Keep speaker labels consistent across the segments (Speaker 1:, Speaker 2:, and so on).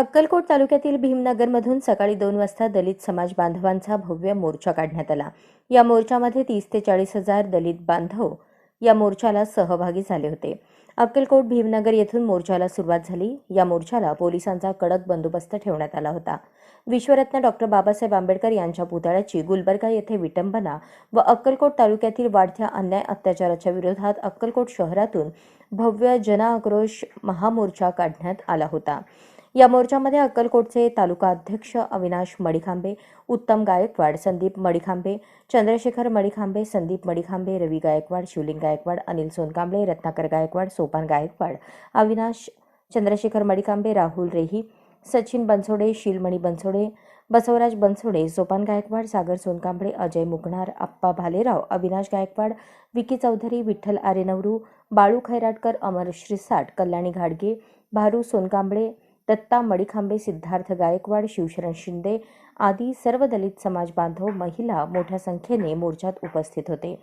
Speaker 1: अक्कलकोट तालुक्यातील भीमनगरमधून सकाळी दोन वाजता दलित समाज बांधवांचा भव्य मोर्चा काढण्यात आला. या मोर्चामध्ये तीस ते चाळीस हजार दलित बांधव या मोर्चाला सहभागी झाले होते. अक्कलकोट भीमनगर येथून मोर्चाला सुरुवात झाली. या मोर्चाला पोलिसांचा कडक बंदोबस्त ठेवण्यात आला होता. विश्वरत्न डॉक्टर बाबासाहेब आंबेडकर यांच्या पुतळ्याची गुलबर्गा येथे विटंबना व अक्कलकोट तालुक्यातील वाढत्या अन्याय अत्याचाराच्या विरोधात अक्कलकोट शहरातून भव्य जनआक्रोश महामोर्चा काढण्यात आला होता. या मोर्चामध्ये अक्कलकोटचे तालुका अध्यक्ष अविनाश मडिखांबे उत्तम गायकवाड संदीप मडिखांबे चंद्रशेखर मडिखांबे संदीप मडिखांबे रवी गायकवाड शिवलिंग गायकवाड अनिल सोनकांबळे रत्नाकर गायकवाड सोपान गायकवाड अविनाश चंद्रशेखर मडिकांबे राहुल रेही सचिन बनसोडे शिलमणी बनसोडे बसवराज बनसोडे सोपान गायकवाड सागर सोनकांबळे अजय मुगणार आप्पा भालेराव अविनाश गायकवाड विकी चौधरी विठ्ठल आरेनवरू बाळू खैराटकर अमर श्रीसाट कल्याणी घाडगे भारू सोनकांबळे दत्ता मडिखांबे सिद्धार्थ गायकवाड शिवशरण शिंदे आदी सर्व दलित समाज बांधव महिला मोठ्या संख्येने मोर्चात उपस्थित होते.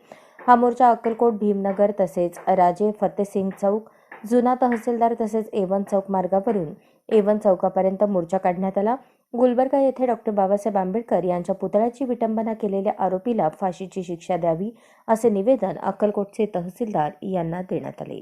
Speaker 1: हा मोर्चा अक्कलकोट भीमनगर तसेच राजे फतेसिंग चौक जुना तहसीलदार तसेच एवन चौक मार्गावरून एवन चौकापर्यंत मोर्चा काढण्यात आला. गुलबर्गा येथे डॉक्टर बाबासाहेब आंबेडकर यांच्या पुतळ्याची विटंबना केलेल्या आरोपीला फाशीची शिक्षा द्यावी असे निवेदन अक्कलकोटचे तहसीलदार यांना देण्यात आले.